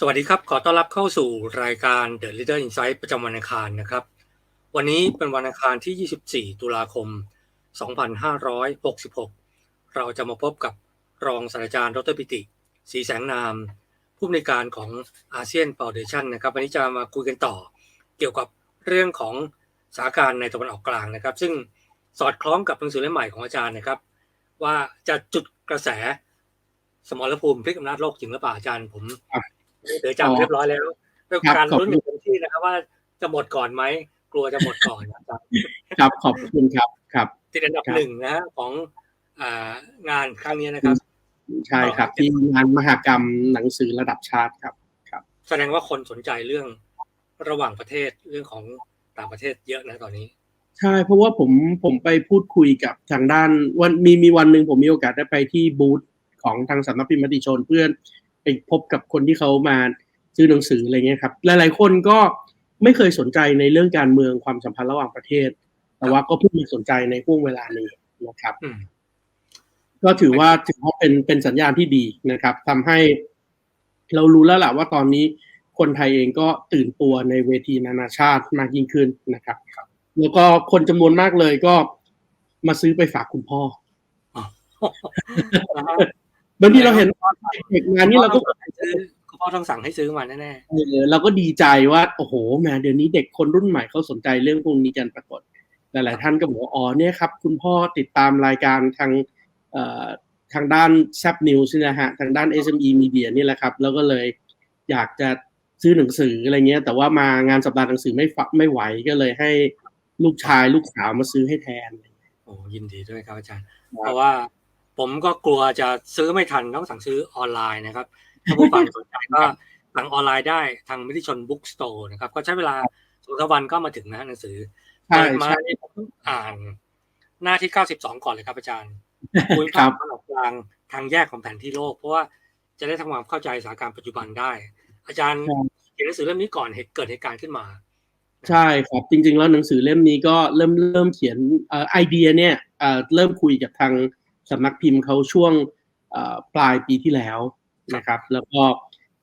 สวัสดีครับ ขอต้อนรับเข้าสู่รายการ The Leader Insight ประจำวันอังคารนะครับ วันนี้เป็นวันอังคารที่ 24 ตุลาคม 2566 เราจะมาพบกับรองศาสตราจารย์ดรปิติศรีแสงนาม ผู้อำนวยการของอาเซียน u n d a t i o n นะครับ วันนี้จะมาคุยกันต่อ เกี่ยวกับเรื่องของสถานการณ์ในตะวันออกกลางนะครับ ซึ่งสอดคล้องกับหนังสือเล่มใหม่ของอาจารย์นะครับ ว่าจะจุดกระแสสมรภูมิพลิกอำนาจโลกจริงหรือเปล่าอาจารย์ผม เดี๋ยวจำเรียบร้อยแล้วด้วยครับการขอบลุ้นคุณอย่างเต็มที่นะครับว่าจะหมดก่อนไหมกลัวจะหมดก่อนนะครับครับขอบคุณครับครับติดอันดับครับหนึ่งนะฮะของอ่างานครั้งนี้นะครับ ใช่ครับ ที่งานมหกรรมหนังสือระดับชาติครับ แสดงว่าคนสนใจเรื่องระหว่างประเทศเรื่องของต่างประเทศเยอะนะตอนนี้ใช่เพราะว่าผมผมไปพูดคุยกับทางด้านวันมีมีวันหนึ่งผมมีโอกาสได้ไปที่บูธของทางสำนักพิมพ์มติชนเพื่อนไป พบกับคนที่เขามาซื้อหนังสืออะไรเงี้ยครับ หลาย ๆ คนก็ไม่เคยสนใจในเรื่องการเมืองความสัมพันธ์ระหว่างประเทศ แต่ว่าก็เพิ่งมาสนใจในห่วงเวลานี้นะครับอืมก็ถือว่าถือว่าเป็นเป็นสัญญาณที่ดีนะครับทำให้เรารู้แล้วแหละว่าตอนนี้คนไทยเองก็ตื่นตัวในเวทีนานาชาติมากยิ่งขึ้นนะครับ แล้วก็คนจำนวนมากเลยก็มาซื้อไปฝากคุณพ่อ บางทีเราเห็นเด็กงานนี้เราก็ซื้อคุณพ่อต้องสั่งให้ซื้อมาแน่เออเราก็ดีใจว่าโอ้โหแหมเดี๋ยวนี้เด็กคนรุ่นใหม่เขาสนใจเรื่องพวกนี้กันปรากฏหลายๆท่านก็บอกว่าอ๋อเนี่ยครับ คุณพ่อติดตามรายการทางเอ่อทางด้านแซบนิวส์นะฮะทางด้าน SME Media นี่แหละครับ แล้วก็เลยอยากจะซื้อหนังสืออะไรเงี้ย แต่ว่ามางานสัปดาห์หนังสือไม่ฟะไม่ไหวก็เลยให้ลูกชายลูกสาวมาซื้อให้แทนๆโอ้ยินดีด้วยครับอาจารย์ เพราะว่า ผมก็กลัวจะซื้อไม่ทันต้องสั่งซื้อออนไลน์นะครับ ถ้าผู้ฟังสนใจก็สั่งออนไลน์ได้ทางมิติชนบุ๊กสโตร์นะครับ ก็ใช้เวลาสองสามวันก็มาถึงนะหนังสือใช่เปิดมาใช่เนี่ยผมอ่านหน้าที่92ก่อนเลยครับอาจารย์คุยครัภาพบตะวันออกกลางทางแยกของแผนที่โลก เพราะว่าจะได้ทำความเข้าใจสถานการณ์ปัจจุบันได้ อาจารย์ครับเขียนหนังสือเล่มนี้ก่อนเหตุเกิดเหตุการณ์ขึ้นมา ใช่ครับจริง ๆ แล้วหนังสือเล่มนี้ก็เริ่มเริ่มเขียนเอ่อไอเดียเนี่ยเอ่อเริ่มคุยกับทาง สำนักพิมพ์เขาช่วงปลายปีที่แล้วนะครับ แล้วก็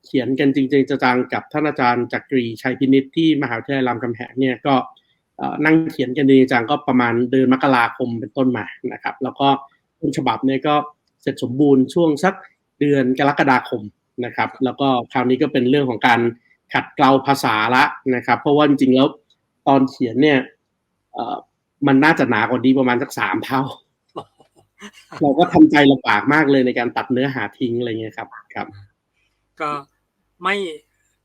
เขียนกันจริงๆจังๆกับท่านอาจารย์จักรีชัยพินิษที่มหาวิทยาลัยรามคำแหงเนี่ยก็นั่งเขียนกันจริงจังก็ประมาณเดือนมกราคมเป็นต้นมานะครับ แล้วก็ต้นฉบับเนี่ยก็เสร็จสมบูรณ์ช่วงสักเดือนกรกฎาคมนะครับ แล้วก็คราวนี้ก็เป็นเรื่องของการขัดเกลาภาษาละนะครับ เพราะว่าจริงๆแล้วตอนเขียนเนี่ยมันน่าจะหนากว่านี้ประมาณสักสามเท่า เราก็ทำใจลำบากมากเลยในการตัดเนื้อหาทิ้งอะไรเงี้ยครับครับ ก็ไม่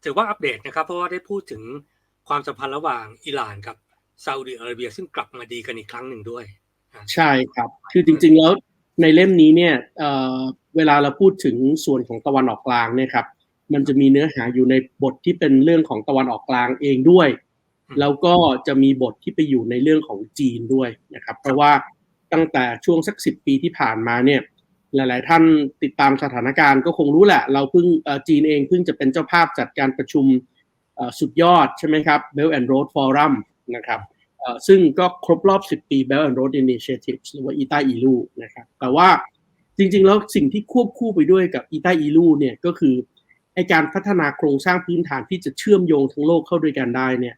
ถือว่าอัปเดตนะครับ เพราะว่าได้พูดถึงความสัมพันธ์ระหว่างอิหร่านกับซาอุดิอาระเบียซึ่งกลับมาดีกันอีกครั้งหนึ่งด้วย ใช่ครับ คือจริง ๆ แล้วในเล่มนี้เนี่ยเอ่อเวลาเราพูดถึงส่วนของตะวันออกกลางเนี่ยครับ มันจะมีเนื้อหาอยู่ในบทที่เป็นเรื่องของตะวันออกกลางเองด้วยอืมแล้วก็จะมีบทที่ไปอยู่ในเรื่องของจีนด้วยนะครับ เพราะว่า ตั้งแต่ช่วงสักสิบปีที่ผ่านมาเนี่ยหลาย ๆ ท่านติดตามสถานการณ์ก็คงรู้แหละ เราเพิ่งจีนเองเพิ่งจะเป็นเจ้าภาพจัดการประชุมสุดยอดใช่ไหมครับ Belt and Road Forum นะครับซึ่งก็ครบรอบ 10 ปี Belt and Road Initiative หรือว่าอีตาอีลูนะครับแต่ว่าจริง ๆ แล้วสิ่งที่ควบคู่ไปด้วยกับอีตาอีลูเนี่ยก็คือไอการพัฒนาโครงสร้างพื้นฐานที่จะเชื่อมโยงทั้งโลกเข้าด้วยกันได้เนี่ย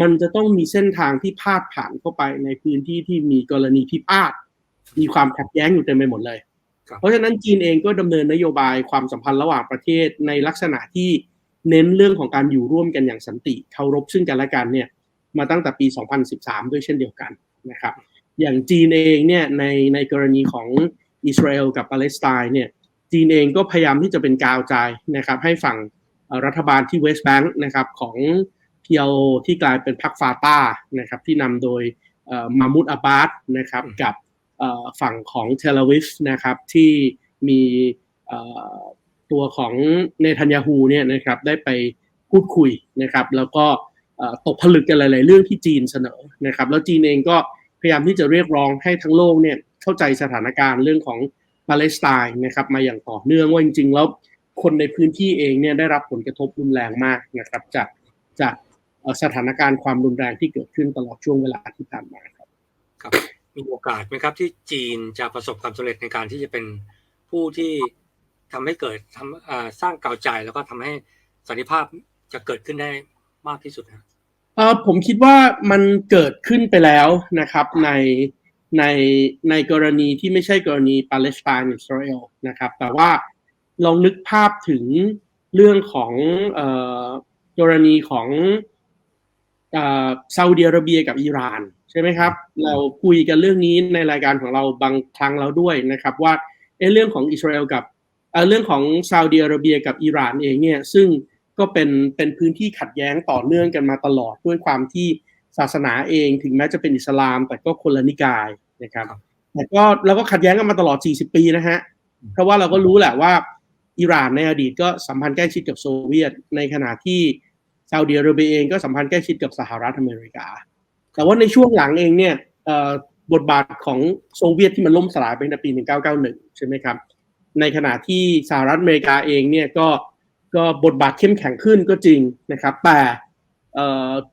มันจะต้องมีเส้นทางที่พาดผ่านเข้าไปในพื้นที่ที่มีกรณีพิพาทมีความขัดแย้งอยู่เต็มไปหมดเลยครับเพราะฉะนั้นจีนเองก็ดำเนินนโยบายความสัมพันธ์ระหว่างประเทศในลักษณะที่เน้นเรื่องของการอยู่ร่วมกันอย่างสันติเคารพซึ่งกันและกันเนี่ยมาตั้งแต่ปี 2013 ด้วยเช่นเดียวกันนะครับ อย่างจีนเองเนี่ยในในกรณีของอิสราเอลกับปาเลสไตน์เนี่ยจีนเองก็พยายามที่จะเป็นกาวใจนะครับให้ฝั่งเอ่อรัฐบาลที่เวสต์แบงค์นะครับของ PLO ที่กลายเป็นพรรคฟาตานะครับที่นำโดยเอ่อมามูดอาบาสนะครับอืมกับเอ่อฝั่งของเทลอาวิฟนะครับที่มีเอ่อตัวของเนทันยาฮูเนี่ยนะครับได้ไปพูดคุยนะครับแล้วก็เอ่อตกผลึกกันหลาย ๆ เรื่องที่จีนเสนอนะครับแล้วจีนเองก็พยายามที่จะเรียกร้องให้ทั้งโลกเนี่ยเข้าใจสถานการณ์เรื่องของปาเลสไตน์นะครับมาอย่างต่อเนื่องว่าจริง ๆ แล้วคนในพื้นที่เองเนี่ยได้รับผลกระทบรุนแรงมากนะครับจากจากเอ่อ สถานการณ์ความรุนแรงที่เกิดขึ้นตลอดช่วงเวลาที่ผ่านมาครับครับมีโอกาสไหมครับที่จีนจะประสบความสำเร็จในการที่จะเป็นผู้ที่ทำให้เกิดทำอ่าสร้างกาวใจแล้วก็ทำให้สันติภาพจะเกิดขึ้นได้มากที่สุดนะเออผมคิดว่ามันเกิดขึ้นไปแล้วนะครับในในในกรณีที่ไม่ใช่กรณีปาเลสไตน์อิสราเอลนะครับ แต่ว่าลองนึกภาพถึงเรื่องของเอ่อกรณีของเอ่อ ซาอุดิอาระเบียกับอิหร่านใช่ไหมครับ เราคุยกันเรื่องนี้ในรายการของเราบางครั้งแล้วด้วยนะครับว่าเอะเรื่องของอิสราเอลกับเอ่อเรื่องของซาอุดิอาระเบียกับอิหร่านเองเนี่ยซึ่งก็เป็นเป็นพื้นที่ขัดแย้งต่อเนื่องกันมาตลอดด้วยความที่ศาสนาเองถึงแม้จะเป็นอิสลาม แต่ก็คนละนิกายนะครับแต่ก็เราก็ขัดแย้งกันมาตลอด 40 ปีนะฮะเพราะว่าเราก็รู้แหละว่าอิหร่านในอดีตก็สัมพันธ์ใกล้ชิดกับโซเวียตในขณะที่ ซาอุดิอาระเบียเองก็สัมพันธ์ใกล้ชิดกับสหรัฐอเมริกา แต่ว่าในช่วงหลังเองเนี่ยบทบาทของโซเวียตที่มันล่มสลายไปในปี 1991 ใช่ไหมครับ ในขณะที่สหรัฐอเมริกาเองเนี่ยก็ก็บทบาทเข้มแข็งขึ้นก็จริงนะครับ แต่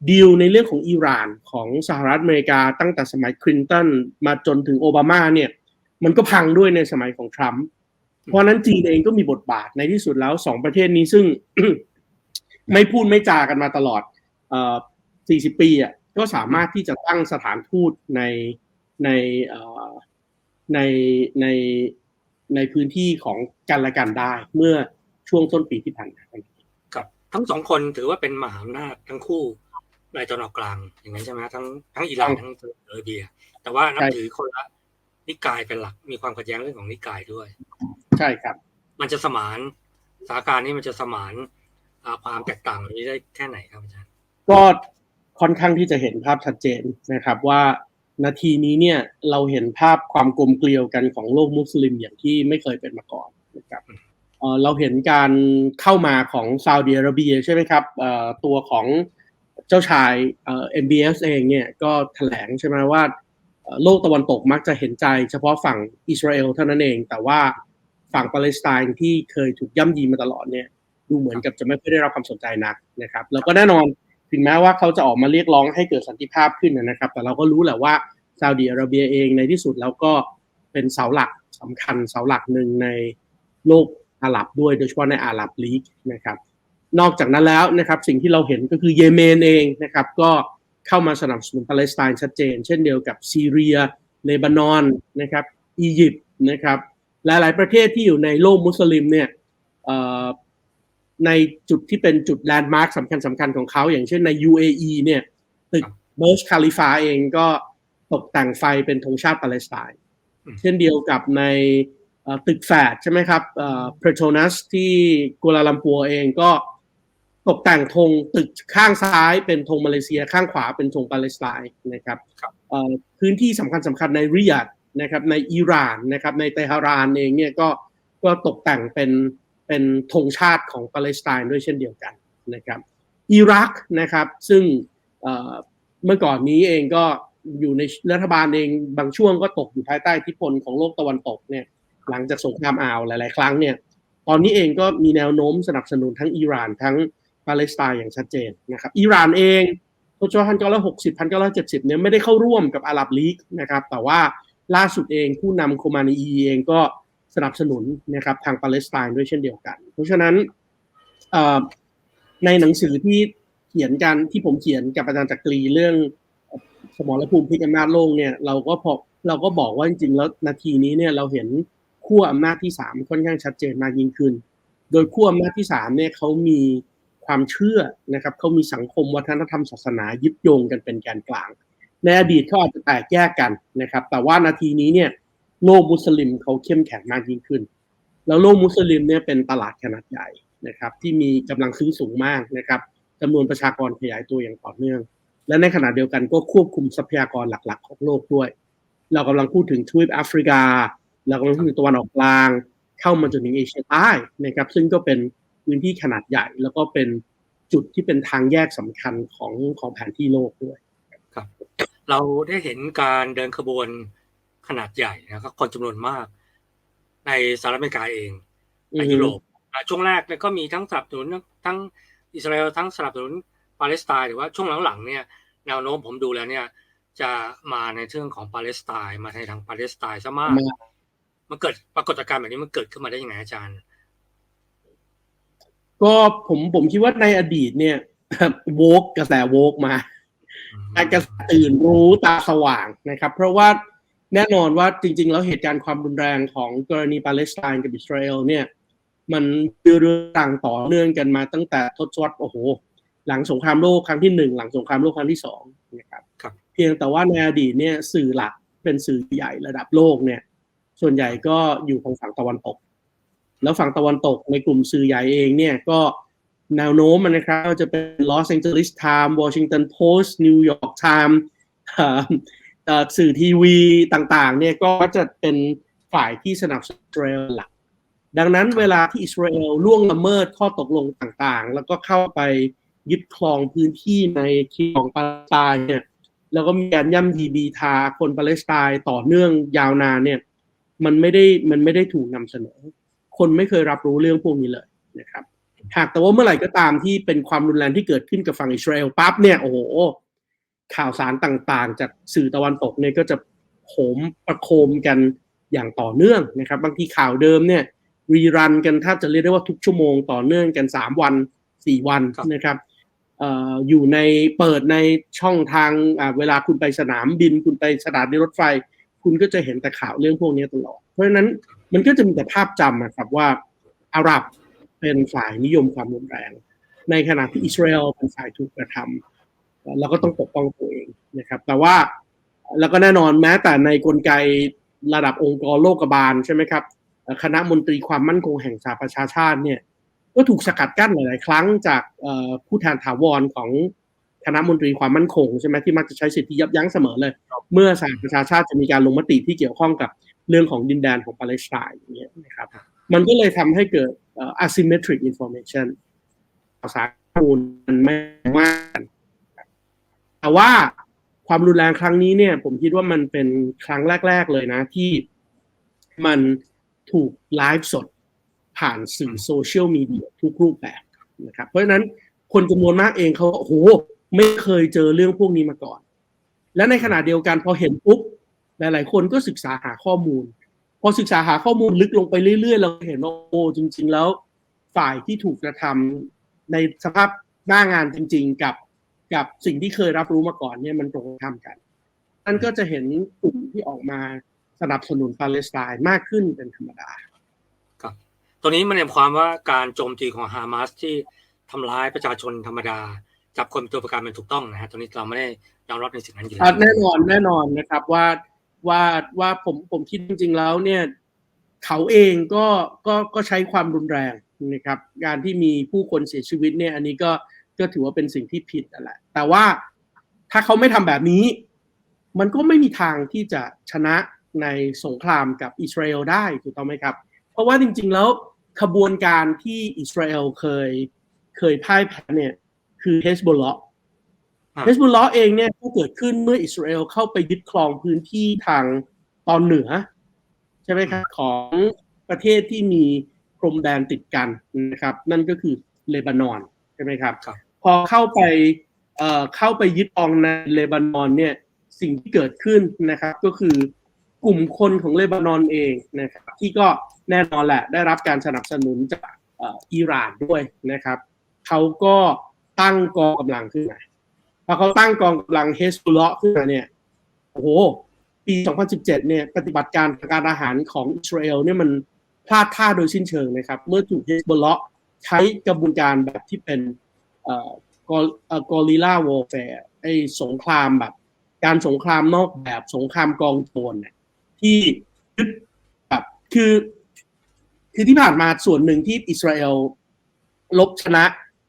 ดีลในเรื่องของอิหร่านของสหรัฐอเมริกาตั้งแต่สมัยคลินตันมาจนถึงโอบามาเนี่ยมันก็พังด้วยในสมัยของทรัมป์เพราะนั้นจีนเองก็มีบทบาทในที่สุดแล้วสองประเทศนี้ซึ่ง ไม่พูดไม่จากันมาตลอดเอ่อ40 ปีอะก็สามารถที่จะตั้งสถานทูตในในเอ่อในในในพื้นที่ของกันและกันได้ เมื่อช่วงต้นปีที่ผ่านมากับ ทั้งสองคนถือว่าเป็นมหาอำนาจทั้งคู่ในตะวันออกกลางอย่างนั้นใช่ไหมทั้งทั้งอิหร่านทั้งเออร์เบีย แต่ว่านับถือคนละนิกายเป็นหลักมีความขัดแย้งเรื่องของนิกายด้วย ใช่ครับ มันจะสมานสถานการณ์นี้มันจะสมาน ความแตกต่างนี้ได้แค่ไหนครับอาจารย์ก็ค่อนข้างที่จะเห็นภาพชัดเจนนะครับว่านาทีนี้เนี่ยเราเห็นภาพความกลมเกลียวกันของโลกมุสลิมอย่างที่ไม่เคยเป็นมาก่อนนะครับเราเห็นการเข้ามาของซาอุดิอาระเบียใช่ไหมครับตัวของเจ้าชายเอ็มบีเอสเองเนี่ยก็แถลงใช่ไหมว่าโลกตะวันตกมักจะเห็นใจเฉพาะฝั่งอิสราเอลเท่านั้นเอง แต่ว่าฝั่งปาเลสไตน์ที่เคยถูกย่ำยีมาตลอดเนี่ย ดูเหมือนกับจะไม่ค่อยได้รับความสนใจนักนะครับ แล้วก็แน่นอนถึงแม้ว่าเขาจะออกมาเรียกร้องให้เกิดสันติภาพขึ้นนะครับ แต่เราก็รู้แหละว่าซาอุดิอาระเบียเองในที่สุดแล้วก็เป็นเสาหลักสำคัญเสาหลักหนึ่งในโลกอาหรับด้วยโดยเฉพาะในอาหรับลีกนะครับ นอกจากนั้นแล้วนะครับสิ่งที่เราเห็นก็คือเยเมนเองนะครับ ก็เข้ามาสนับสนุนปาเลสไตน์ชัดเจน เช่นเดียวกับซีเรียเลบานอนนะครับ อียิปต์นะครับ หลายๆ ประเทศที่อยู่ในโลกมุสลิมเนี่ย ในจุดที่เป็นจุดแลนด์มาร์คสำคัญสำคัญของเขา อย่างเช่นใน UAE เนี่ยตึกเบิร์ชคาลิฟาเองก็ตกแต่งไฟเป็นธงชาติปาเลสไตน์เช่นเดียวกับในตึกแฝดใช่ไหมครับเพโทนัสที่กัวลาลัมปัวเองก็ตกแต่งธงตึกข้างซ้ายเป็นธงมาเลเซียข้างขวาเป็นธงปาเลสไตน์นะครับพื้นที่สำคัญสำคัญในริยาดนะครับในอิหร่านนะครับในเตหะรานเองเนี่ยก็ก็ตกแต่งเป็น เป็นธงชาติของปาเลสไตน์ด้วยเช่นเดียวกันนะครับอิรักนะครับซึ่งเมื่อก่อนนี้เองก็อยู่ในรัฐบาลเองบางช่วงก็ตกอยู่ภายใต้อิทธิพลของโลกตะวันตกเนี่ยหลังจากสงครามอ่าวหลาย ๆ ครั้งเนี่ยตอนนี้เองก็มีแนวโน้มสนับสนุนทั้งอิหร่านทั้งปาเลสไตน์อย่างชัดเจนนะครับอิหร่านเองทศวรรษพันเก้าร้อยหกสิบพันเก้าร้อยเจ็ดสิบเนี่ยไม่ได้เข้าร่วมกับอาหรับลีกนะครับแต่ว่าล่าสุดเองผู้นำโคมานีเองก็ สนับสนุนนะครับทางปาเลสไตน์ด้วยเช่นเดียวกัน เพราะฉะนั้นในหนังสือที่เขียนกันที่ผมเขียนกับอาจารย์จักรีเรื่องสมรภูมิพลิกอำนาจโลกเนี่ยเราก็พอเราก็บอกว่าจริงๆแล้วนาทีนี้เนี่ยเราเห็นขั้วอำนาจที่สามค่อนข้างชัดเจนมากยิ่งขึ้น โดยขั้วอำนาจที่สามเนี่ยเขามีความเชื่อนะครับเขามีสังคมวัฒนธรรมศาสนายึดโยงกันเป็นแกนกลาง ในอดีตเขาอาจจะแตกแยกกันนะครับ แต่ว่านาทีนี้เนี่ย โลกมุสลิมเขาเข้มแข็งมากยิ่งขึ้น แล้วโลกมุสลิมเนี่ยเป็นตลาดขนาดใหญ่นะครับ ที่มีกำลังซื้อสูงมากนะครับจำนวนประชากรขยายตัวอย่างต่อเนื่อง และในขณะเดียวกันก็ควบคุมทรัพยากรหลัก ๆ ของโลกด้วย เรากำลังพูดถึงทวีปแอฟริกา เรากำลังพูดถึงตะวันออกกลาง เข้ามาจนถึงเอเชียใต้นะครับ ซึ่งก็เป็นพื้นที่ขนาดใหญ่แล้วก็เป็นจุดที่เป็นทางแยกสำคัญของของแผนที่โลกด้วย ครับ เราได้เห็นการเดินขบวน ขนาดใหญ่นะครับคนจำนวนมาก ในสหรัฐอเมริกาเองในยุโรปช่วงแรกก็มีทั้งสนับสนุนทั้งอิสราเอลทั้งสนับสนุนปาเลสไตน์หรือว่าช่วงหลังๆเนี่ยแนวโน้มผมดูแล้วเนี่ย จะมาในเรื่องของปาเลสไตน์มาในทางปาเลสไตน์ซะมากมันเกิดปรากฏการณ์แบบนี้มันเกิดขึ้นมาได้ยังไงอาจารย์ ก็ผมผมคิดว่าในอดีตเนี่ยโวกกระแสโวกมาการกระตื่นรู้ตาสว่างนะครับ เพราะว่า แน่นอนว่าจริง ๆ แล้วเหตุการณ์ความรุนแรงของกรณีปาเลสไตน์กับอิสราเอลเนี่ยมันเรื่องต่างต่อเนื่องกันมาตั้งแต่ทศวรรษโอ้โห หลังสงครามโลกครั้งที่หนึ่งหลังสงครามโลกครั้งที่สองนะครับครับเพียงแต่ว่าในอดีตเนี่ยสื่อหลักเป็นสื่อใหญ่ระดับโลกเนี่ยส่วนใหญ่ก็อยู่ทางฝั่งตะวันตก แล้วฝั่งตะวันตกในกลุ่มสื่อใหญ่เองเนี่ยก็แนวโน้มมันนะครับจะเป็น Los Angeles Times Washington Post New York Times สื่อทีวีต่างๆเนี่ยก็จะเป็นฝ่ายที่สนับสนุนอิสราเอลหลัก ดังนั้นเวลาที่อิสราเอลล่วงละเมิดข้อตกลงต่างๆ แล้วก็เข้าไปยึดครองพื้นที่ในเขตของปาเลสไตน์เนี่ยแล้วก็มีการย่ำยีบีทาคนปาเลสไตน์ต่อเนื่องยาวนานเนี่ยมันไม่ได้มันไม่ได้ถูกนำเสนอ คนไม่เคยรับรู้เรื่องพวกนี้เลยนะครับหากแต่ว่าเมื่อไหร่ก็ตามที่เป็นความรุนแรงที่เกิดขึ้นกับฝั่งอิสราเอลปั๊บเนี่ยโอ้โห ข่าวสารต่างๆ จากสื่อตะวันตกเนี่ยก็จะโหมประโคมกันอย่างต่อเนื่องนะครับ บางทีข่าวเดิมเนี่ยรีรันกันแทบจะเรียกได้ว่าทุกชั่วโมงต่อเนื่องกันสามวันสี่วันครับนะครับเอ่ออยู่ในเปิดในช่องทางอ่าเวลาคุณไปสนามบิน คุณไปสถานีรถไฟ คุณก็จะเห็นแต่ข่าวเรื่องพวกนี้ตลอด เพราะฉะนั้นมันก็จะมีแต่ภาพจำนะครับว่าอาหรับเป็นฝ่ายนิยมความรุนแรง ในขณะที่อิสราเอลเป็นฝ่ายถูกกระทำ เราก็ต้องปกป้องตัวเองนะครับ แต่ว่าแล้วก็แน่นอนแม้แต่ในกลไกระดับองค์กรโลกบาลใช่ไหมครับเอ่อคณะมนตรีความมั่นคงแห่งสหประชาชาติเนี่ยก็ถูกสกัดกั้นหลาย ๆ ครั้งจากเอ่อผู้แทนถาวรของคณะมนตรีความมั่นคงใช่ไหมที่มักจะใช้สิทธิยับยั้งเสมอเลย เมื่อสหประชาชาติจะมีการลงมติที่เกี่ยวข้องกับเรื่องของดินแดนของปาเลสไตน์อย่างเงี้ยนะครับ มันก็เลยทำให้เกิดเอ่อ asymmetric information ข่าวสารข้อมูลมันไม่มากกัน แต่ว่าความรุนแรงครั้งนี้เนี่ย ผมคิดว่ามันเป็นครั้งแรก ๆ เลยนะ ที่มันถูกไลฟ์สดผ่านสื่อโซเชียลมีเดียทุกรูปแบบนะครับ เพราะฉะนั้นคนจำนวนมากเองเขาโอ้โหไม่เคยเจอเรื่องพวกนี้มาก่อน และในขณะเดียวกันพอเห็นปุ๊บหลาย ๆ คนก็ศึกษาหาข้อมูล พอศึกษาหาข้อมูลลึกลงไปเรื่อย ๆ เราเห็นว่าโอ้จริง ๆ แล้วฝ่ายที่ถูกกระทำในสภาพหน้างานจริง ๆ กับ กับสิ่งที่เคยรับรู้มาก่อนเนี่ยมันตรงข้ามกันนั่นก็จะเห็นกลุ่มที่ออกมาสนับสนุนปาเลสไตน์มากขึ้นเป็นธรรมดาตัวนี้มันหมายความว่าการโจมตีของฮามาสที่ทำร้ายประชาชนธรรมดา จับคนเป็นตัวประกันเป็นถูกต้องนะฮะตรงนี้เราไม่ได้ยอมรับในสิ่งนั้นอยู่อะแล้วแน่นอนแน่นอนนะครับว่าว่าว่าผมผมคิดจริงๆแล้วเนี่ยเขาเองก็ก็ก็ใช้ความรุนแรงนะครับ การที่มีผู้คนเสียชีวิตเนี่ย อันนี้ก็ ก็ถือว่าเป็นสิ่งที่ผิดนั่นแหละ แต่ว่าถ้าเขาไม่ทำแบบนี้ มันก็ไม่มีทางที่จะชนะในสงครามกับอิสราเอลได้ถูกต้องไหมครับ เพราะว่าจริง ๆ แล้วขบวนการที่อิสราเอลเคยเคยพ่ายแพ้เนี่ยคือเฮสบอลเลาะครับเฮสบุลลอเองเนี่ยก็เกิดขึ้นเมื่ออิสราเอลเข้าไปยึดครองพื้นที่ทางตอนเหนือ ใช่ไหมครับ ของประเทศที่มีพรมแดนติดกันนะครับ นั่นก็คือเลบานอนใช่ไหมครับครับ พอเข้าไปเอ่อเข้าไปยึดครองในเลบานอนเนี่ยสิ่งที่เกิดขึ้นนะครับก็คือกลุ่มคนของเลบานอนเองนะครับที่ก็แน่นอนแหละได้รับการสนับสนุนจากเอ่ออิหร่านด้วยนะครับเขาก็ตั้งกองกำลังขึ้นมาพอเขาตั้งกองกำลังเฮสบุลเลาะขึ้นมาเนี่ยโอ้โหปี 2017 เนี่ยปฏิบัติการทางการอาหารของอิสราเอลเนี่ยมันพลาดท่าโดยสิ้นเชิงนะครับ เมื่อถูกเฮสบุลเลาะ ใช้กระบวนการแบบที่เป็นเอ่อกอริล่าวอลแฟร์ไอ้สงครามแบบ การสงครามนอกแบบสงครามกองโจรเนี่ยที่ยึดแบบคือ คือที่ผ่านมาส่วนหนึ่งที่อิสราเอลลบชนะ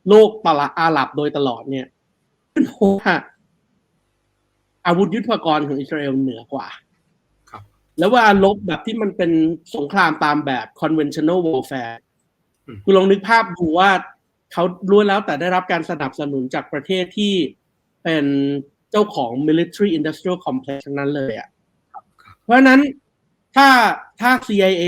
โลกปะละอาหรับโดยตลอดเนี่ยเป็นเพราะว่าอาวุธยุทโธปกรณ์ของอิสราเอลเหนือกว่าครับแล้วว่าลบแบบที่มันเป็นสงครามตามแบบ conventional warfare อืม คุณลองนึกภาพดูว่าเขาล้วนแล้วแต่ได้รับการสนับสนุนจากประเทศที่เป็นเจ้าของ military industrial complex ทั้งนั้นเลยอะ่ะเพราะฉะนั้นถ้าถ้า CIA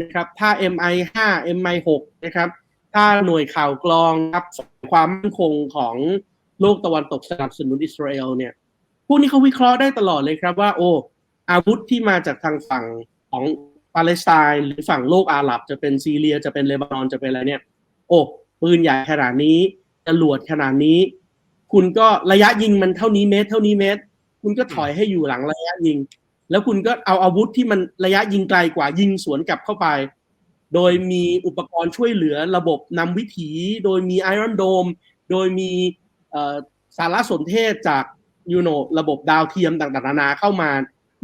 นะครับ ถ้า MI5 MI6 นะครับ ถ้าหน่วยข่าวกรองครับความมั่นคงของโลกตะวันตกสนับสนุนอิสราเอลเนี่ยพวกนี้เขาวิเคราะห์ได้ตลอดเลยครับว่า โอ้อาวุธที่มาจากทางฝั่งของ ปาเลสไตน์หรือฝั่งโลกอาหรับ จะเป็นซีเรียจะเป็นเลบานอนจะเป็นอะไรเนี่ย โอ้ปืนใหญ่ขนาดนี้จรวดขนาดนี้ คุณก็ระยะยิงมันเท่านี้เมตร เท่านี้เมตร คุณก็ถอยให้อยู่หลังระยะยิง แล้วคุณก็เอาอาวุธที่มันระยะยิงไกลกว่ายิงสวนกลับเข้าไป โดยมีอุปกรณ์ช่วยเหลือระบบนำวิถี โดยมีไอรอนโดมโดยมีสารสนเทศจากยูโนระบบดาวเทียมต่างๆนานาเข้ามา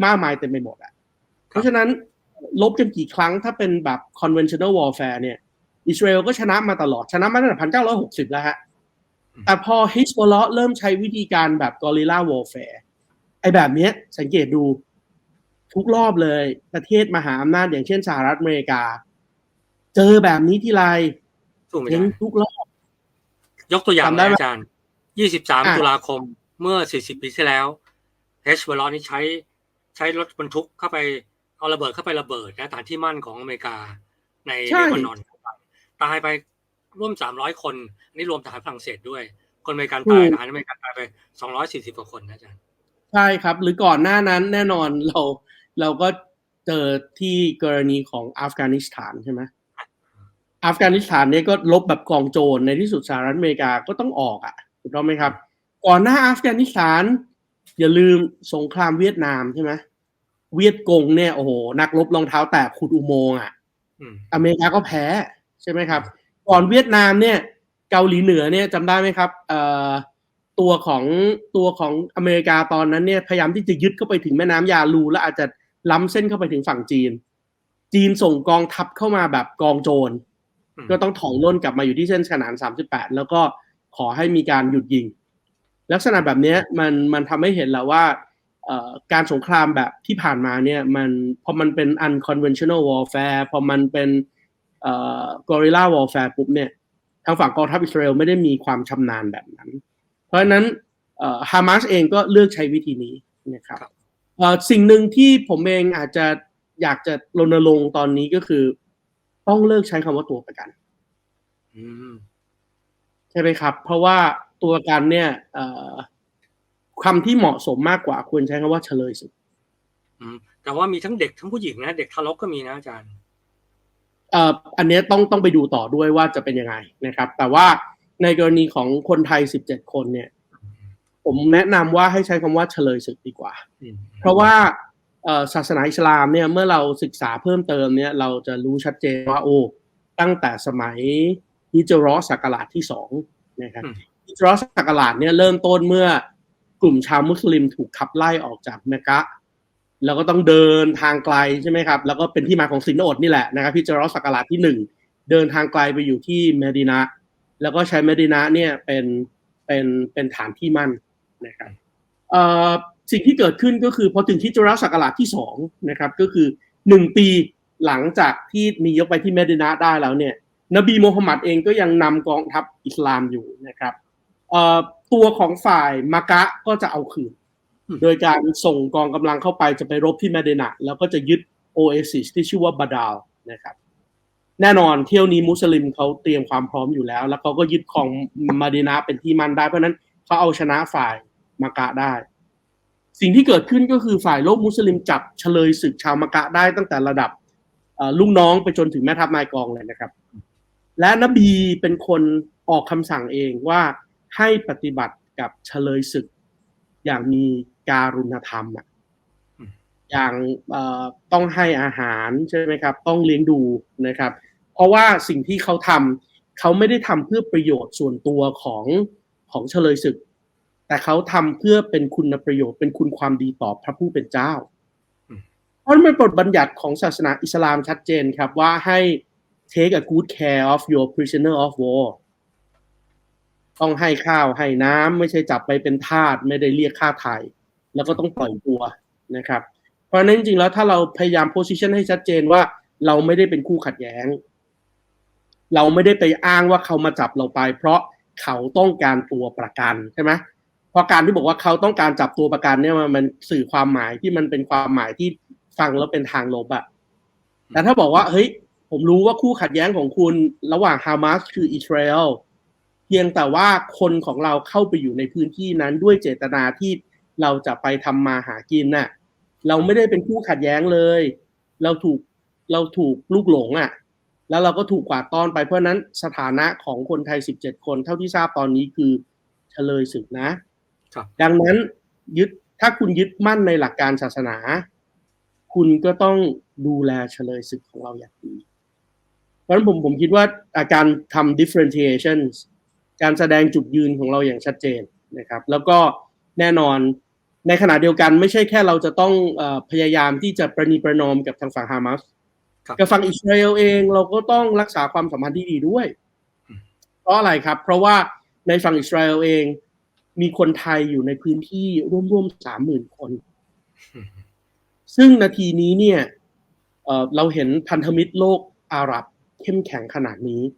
มากมายเต็มไปหมดอะเพราะฉะนั้น ลบกันกี่ครั้งถ้าเป็นแบบ conventional warfare เนี่ย อิสราเอลก็ชนะมาตลอด ชนะมาตั้งแต่พันเก้าร้อยหกสิบแล้วฮะ แต่พอฮิสบอลเริ่มใช้วิธีการแบบ guerrilla warfare ไอ้แบบเนี้ยสังเกตดูทุกรอบเลย ประเทศมหาอำนาจอย่างเช่นสหรัฐอเมริกา เจอแบบนี้ทีไรสู้ไม่เห็นได้ทุกรอบ ยกตัวอย่างจำได้นะไหมอาจารย์ 23อะตุลาคมเมื่อ 40 ปีที่แล้วเฮชเบอร์นี่ใช้ใช้รถบรรทุกเข้าไป เอาระเบิดเข้าไประเบิดนะฐานที่มั่นของอเมริกาในใช่เลบานอน ตายไปร่วม300คนอันนี่รวมทหารฝรั่งเศสด้วย คนอเมริกันตายทหารอเมริกันตายไป240กว่าคนนะอาจารย์ใช่ครับ หรือก่อนหน้านั้นแน่นอนเราเราก็เจอที่กรณีของอัฟกานิสถานใช่ไหมอัฟกานิสถานเนี่ยก็ลบแบบกองโจรในที่สุดสหรัฐอเมริกาก็ต้องออกอะถูกต้องไหมครับ ก่อนหน้าอัฟกานิสถาน อย่าลืมสงครามเวียดนามใช่ไหม เวียดกงเนี่ยโอ้โหนักรบรองเท้าแตกขุดอุโมงค์อะอืมอเมริกาก็แพ้ใช่ไหมครับ ก่อนเวียดนามเนี่ยเกาหลีเหนือเนี่ยจำได้ไหมครับเอ่อตัวของตัวของอเมริกาตอนนั้นเนี่ยพยายามที่จะยึดเข้าไปถึงแม่น้ำยาลู และอาจจะล้ำเส้นเข้าไปถึงฝั่งจีน จีนส่งกองทัพเข้ามาแบบกองโจรอืมก็ต้องถอยล่นกลับมาอยู่ที่เส้นขนาน 38 แล้วก็ขอให้มีการหยุดยิง ลักษณะแบบเนี้ยมันมันทำให้เห็นแล้วว่าเอ่อ การสงครามแบบที่ผ่านมาเนี่ยมันพอมันเป็น unconventional warfare พอมันเป็นเอ่อ guerrilla warfare ปุ๊บเนี่ยทางฝั่งกองทัพอิสราเอลไม่ได้มีความชำนาญแบบนั้น เพราะฉะนั้นฮามาสเองก็เลือกใช้วิธีนี้นะครับครับเอ่อสิ่งหนึ่งที่ผมเองอาจจะอยากจะรณรงค์ตอนนี้ก็คือ ต้องเลิกใช้คำว่าตัวประกันอืมใช่ไหมครับ เพราะว่าตัวประกันเนี่ยเอ่อ คำที่เหมาะสมมากกว่าควรใช้คำว่าเฉลยศึกอืมแต่ว่ามีทั้งเด็กทั้งผู้หญิงนะเด็กทารกก็มีนะอาจารย์เอ่ออันเนี้ยต้องต้องไปดูต่อด้วยว่าจะเป็นยังไงนะครับ แต่ว่าในกรณีของคนไทย17คนเนี่ย ผมแนะนำว่าให้ใช้คำว่าเฉลยศึกดีกว่าอืมเพราะว่าเอ่อศาสนาอิสลามเนี่ยเมื่อเราศึกษาเพิ่มเติมเนี่ย เราจะรู้ชัดเจนว่าโอ้ตั้งแต่สมัยฮิจรัสศักราชที่สองนะครับอืมฮิจรัสศักราชเนี่ยเริ่มต้นเมื่อ กลุ่มชาวมุสลิมถูกขับไล่ออกจากเมกะ แล้วก็ต้องเดินทางไกลใช่ไหมครับ แล้วก็เป็นที่มาของสินอดนี่แหละนะครับฮิจารัสศักราชที่หนึ่งเดินทางไกลไปอยู่ที่เมดินะแล้วก็ใช้เมดินะเนี่ยเป็นเป็นเป็นฐานที่มั่นนะครับเอ่อสิ่งที่เกิดขึ้นก็คือพอถึงฮิจรัสศักราชที่สองนะครับก็คือหนึ่งปีหลังจากที่มียกไปที่เมดินะได้แล้วเนี่ยนบีมูฮัมหมัดเองก็ยังนำกองทัพอิสลามอยู่นะครับเอ่อ ตัวของฝ่ายมากะก็จะเอาคืนอืมโดยการส่งกองกำลังเข้าไปจะไปรบที่เมดินะแล้วก็จะยึดโอเอซิสที่ชื่อว่าบาดาลนะครับ แน่นอนเที่ยวนี้มุสลิมเขาเตรียมความพร้อมอยู่แล้ว แล้วเขาก็ยึดของมาดินะเป็นที่มั่นได้เพราะฉะนั้นเขาเอาชนะฝ่ายมากะได้ สิ่งที่เกิดขึ้นก็คือฝ่ายโลกมุสลิมจับเฉลยศึกชาวมากะได้ตั้งแต่ระดับเอ่อลูกน้องไปจนถึงแม่ทัพนายกองเลยนะครับ และนบีเป็นคนออกคำสั่งเองว่า ให้ปฏิบัติกับเฉลยศึก อย่างมีการุณธรรมอะอืมอย่างเอ่อต้องให้อาหารใช่ไหมครับ ต้องเลี้ยงดูนะครับ เพราะว่าสิ่งที่เขาทำเขาไม่ได้ทำเพื่อประโยชน์ส่วนตัวของของเฉลยศึก แต่เขาทำเพื่อเป็นคุณประโยชน์เป็นคุณความดีต่อพระผู้เป็นเจ้าอืมเพราะมันบทบัญญัติของศาสนาอิสลามชัดเจนครับว่าให้ take a good care of your prisoner of war ต้องให้ข้าวให้น้ำไม่ใช่จับไปเป็นทาสไม่ได้เรียกค่าไถ่แล้วก็ต้องปล่อยตัวนะครับ เพราะนั้นจริงๆแล้วถ้าเราพยายาม position ให้ชัดเจนว่าเราไม่ได้เป็นคู่ขัดแย้ง เราไม่ได้ไปอ้างว่าเขามาจับเราไป เพราะเขาต้องการตัวประกันใช่ไหมเพราะการที่บอกว่าเขาต้องการจับตัวประกันเนี่ยมันสื่อความหมายที่มันเป็นความหมายที่ฟังแล้วเป็นทางลบอะแต่ถ้าบอกว่าเฮ้ยผมรู้ว่าคู่ขัดแย้งของคุณระหว่างฮามาสคืออิสราเอล เพียงแต่ว่าคนของเราเข้าไปอยู่ในพื้นที่นั้นด้วยเจตนาที่เราจะไปทำมาหากินน่ะ เราไม่ได้เป็นคู่ขัดแย้งเลย เราถูกเราถูกลูกหลงอะ แล้วเราก็ถูกกวาดต้อนไปเพราะฉะนั้นสถานะของคนไทย 17 คน เท่าที่ทราบตอนนี้คือเฉลยศึกนะครับดังนั้นยึดถ้าคุณยึดมั่นในหลักการศาสนา คุณก็ต้องดูแลเฉลยศึกของเราอย่างดี เพราะฉะนั้นผมผมคิดว่าอาการทำ differentiation การแสดงจุดยืนของเราอย่างชัดเจนนะครับ แล้วก็แน่นอนในขณะเดียวกันไม่ใช่แค่เราจะต้องเออพยายามที่จะประนีประนอมกับทางฝั่งฮามาสครับกับฝั่งอิสราเอลเองเราก็ต้องรักษาความสัมพันธ์ที่ดีด้วยอืมเพราะอะไรครับ เพราะว่าในฝั่งอิสราเอลเองมีคนไทยอยู่ในพื้นที่ร่วมๆสามหมื่นคนอืมซึ่งนาทีนี้เนี่ยเอ่อเราเห็นพันธมิตรโลกอาหรับเข้มแข็งขนาดนี้ครับ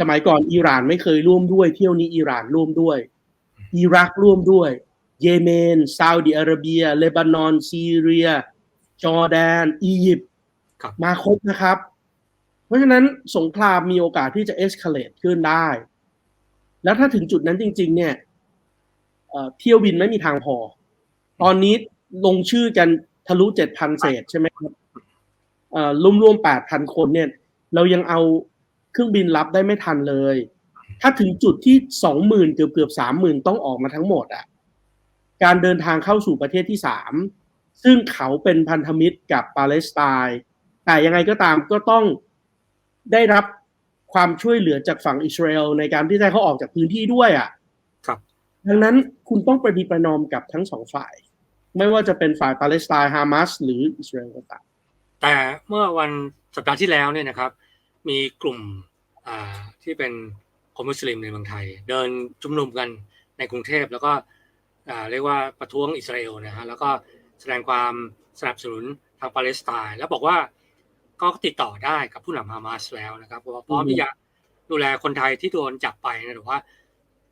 สมัยก่อนอิหร่านไม่เคยร่วมด้วย เที่ยวนี้อิหร่านร่วมด้วย อิรักร่วมด้วย เยเมนซาอุดิอาระเบีย เลบานอน ซีเรีย จอร์แดน อียิปต์ครับมาครบนะครับ เพราะฉะนั้นสงครามมีโอกาสที่จะเอ็กซ์คาเลตขึ้นได้ แล้วถ้าถึงจุดนั้นจริง ๆ เนี่ยเอ่อเที่ยวบินไม่มีทางพอ ตอนนี้ลงชื่อกันทะลุเจ็ดพันเศษใช่ไหมครับเอ่อรวมๆแปดพันคนเนี่ย เรายังเอา เครื่องบินรับได้ไม่ทันเลย ถ้าถึงจุดที่สองหมื่นเกือบเกือบสามหมื่นต้องออกมาทั้งหมดอะการเดินทางเข้าสู่ประเทศที่สามซึ่งเขาเป็นพันธมิตรกับปาเลสไตน์แต่ยังไงก็ตามก็ต้องได้รับความช่วยเหลือจากฝั่งอิสราเอลในการที่จะให้เขาออกจากพื้นที่ด้วยอะครับ ดังนั้นคุณต้องประนีประนอมกับทั้งสองฝ่าย ไม่ว่าจะเป็นฝ่ายปาเลสไตน์ฮามาสหรืออิสราเอลก็ตามแต่เมื่อวันสัปดาห์ที่แล้วเนี่ยนะครับ มีกลุ่มอ่าที่เป็นคนมุสลิมในเมืองไทย เดินชุมนุมกันในกรุงเทพแล้วก็อ่าเรียกว่าประท้วงอิสราเอลนะฮะแล้วก็แสดงความสนับสนุนทางปาเลสไตน์แล้วบอกว่าก็ติดต่อได้กับผู้นำฮามาสแล้วนะครับเพราะว่าพร้อมอือฮึที่จะดูแลคนไทยที่โดนจับไปนะหรือว่า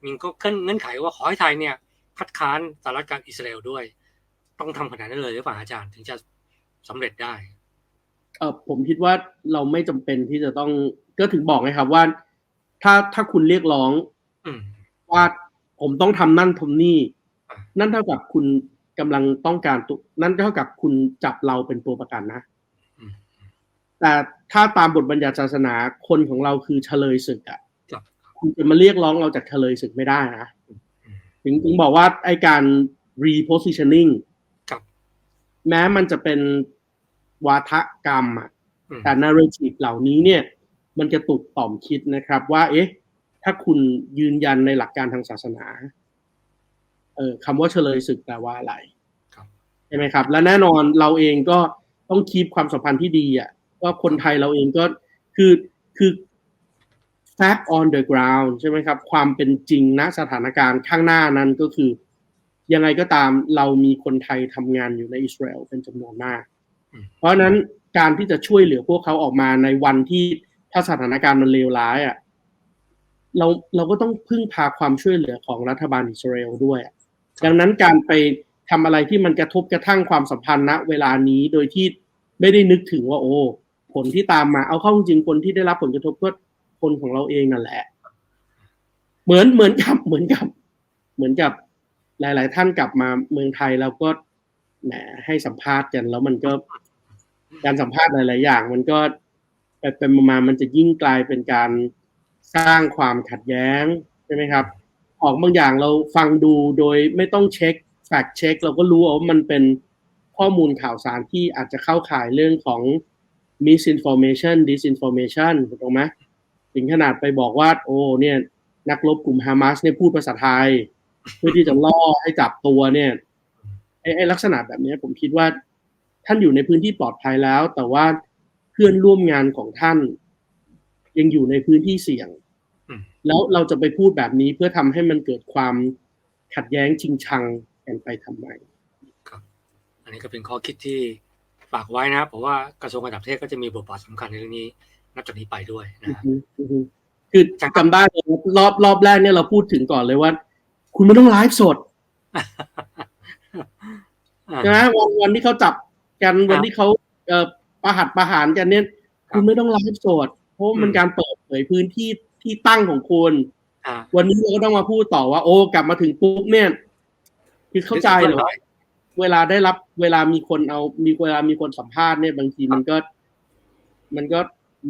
มีก็เงื่อนไขว่าขอให้ไทยเนี่ยคัดค้านสหรัฐกับอิสราเอลด้วย ต้องทำขนาดนั้นเลยหรือเปล่าอาจารย์ ถึงจะสำเร็จได้เออผมคิดว่าเราไม่จำเป็นที่จะต้องก็ถึงบอกไงครับว่า ถ้าถ้าคุณเรียกร้องอืมว่าผมต้องทำนั่นทำนี่อะนั่นเท่ากับคุณกำลังต้องการตัวนั่นเท่ากับคุณจับเราเป็นตัวประกันนะอืมแต่ถ้าตามบทบัญญัติศาสนาคนของเราคือเฉลยศึกอะครับคุณจะมาเรียกร้องเราจากเฉลยศึกไม่ได้นะอืมถึงถึงบอกว่าไอการ repositioning ครับแม้มันจะเป็น วาทกรรมอะอืมแต่ narrative เหล่านี้เนี่ยมันจะตุกต่อมคิดนะครับ ว่าเอ๊ะถ้าคุณยืนยันในหลักการทางศาสนาเออคำว่าเฉลยศึกแปลว่าอะไรครับใช่ไหมครับ และแน่นอนเราเองก็ต้องคีบความสัมพันธ์ที่ดีอะก็คนไทยเราเองก็คือคือ fact on the ground ใช่ไหมครับ ความเป็นจริงณสถานการณ์ข้างหน้านั้นก็คือ ยังไงก็ตามเรามีคนไทยทำงานอยู่ในอิสราเอลเป็นจำนวนมากอืม เพราะฉะนั้นการที่จะช่วยเหลือพวกเขาออกมาในวันที่ถ้าสถานการณ์มันเลวร้ายอะเราเราก็ต้องพึ่งพาความช่วยเหลือของรัฐบาลอิสราเอลด้วยอะดังนั้นการไปทำอะไรที่มันกระทบกระทั่งความสัมพันธ์ณเวลานี้โดยที่ไม่ได้นึกถึงว่า โอ้ผลที่ตามมาเอาเข้าจริงๆคนที่ได้รับผลกระทบก็คนของเราเองนั่นแหละ เหมือนเหมือนกับเหมือนกับ เหมือนกับหลาย ๆ ท่านกลับมาเมืองไทยแล้วก็แหมให้สัมภาษณ์กัน แล้วมันก็ การสัมภาษณ์หลาย ๆ อย่าง มันก็ไปเป็นมามันจะยิ่งกลายเป็นการสร้างความขัดแย้งใช่ไหมครับ ออกบางอย่างเราฟังดูโดยไม่ต้องเช็คแฟกเช็ค เราก็รู้ว่ามันเป็นข้อมูลข่าวสารที่อาจจะเข้าข่ายเรื่องของ misinformation disinformation ถูกไหมถึงขนาดไปบอกว่า โอ้เนี่ยนักรบกลุ่มฮามาสเนี่ยพูดภาษาไทย เพื่อที่จะล่อให้จับตัวเนี่ยไอ้ลักษณะแบบนี้ผมคิดว่า ท่านอยู่ในพื้นที่ปลอดภัยแล้ว แต่ว่าเพื่อนร่วมงานของท่าน ยังอยู่ในพื้นที่เสี่ยงอืมแล้วเราจะไปพูดแบบนี้เพื่อทำให้มันเกิดความขัดแย้งชิงชังกันไปทำไมอันนี้ก็เป็นข้อคิดที่ฝากไว้นะครับเพราะว่ากระทรวงการต่างประเทศก็จะมีบทบาทสำคัญในเรื่องนี้ นับจากนี้ไปด้วยนะอือฮึอือฮึคือจำได้เลยรอบรอบแรกเนี่ยเราพูดถึงก่อนเลยว่า คุณไม่ต้องไลฟ์สดอ่านะวันวันที่เขาจับ กันครับวันที่เขาเอ่อประหัตประหารกันเนี่ยครับคุณไม่ต้องไลฟ์สดเพราะว่ามันอืมการเปิดเผยพื้นที่ที่ตั้งของคุณอ่าวันนี้เราก็ต้องมาพูดต่อว่า โอ้กลับมาถึงปุ๊บเนี่ยคือเข้าใจเหรอว่าเวลาได้รับเวลามีคนเอา มีเวลามีคนสัมภาษณ์เนี่ยบางทีมันก็ มันก็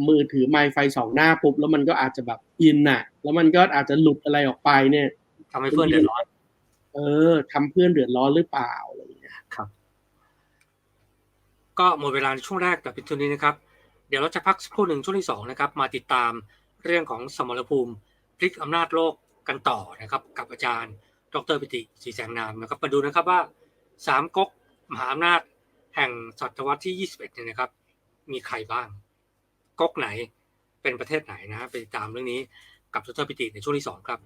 มือถือไมค์ไฟสองหน้าปุ๊บแล้วมันก็อาจจะแบบอินน่ะ แล้วมันก็อาจจะหลุดอะไรออกไปเนี่ยทำให้เพื่อนเดือดร้อน เออทำเพื่อนเดือดร้อนหรือเปล่าอะไรอย่างเงี้ย ครับ ก็หมดเวลาในช่วงแรกแต่เป็นช่วงนี้นะครับ เดี๋ยวเราจะพักสักครู่หนึ่งช่วงที่สองนะครับมาติดตามเรื่องของสมรภูมิพลิกอำนาจโลกกันต่อนะครับกับอาจารย์ ดรปิติศรีแสงนามนะครับมาดูนะครับว่าสามก๊กมหาอำนาจแห่งศตวรรษที่ 21เนี่ยนะครับ มีใครบ้างก๊กไหนเป็นประเทศไหนนะไปติดตามเรื่องนี้กับดรปิติในช่วงที่สองครับ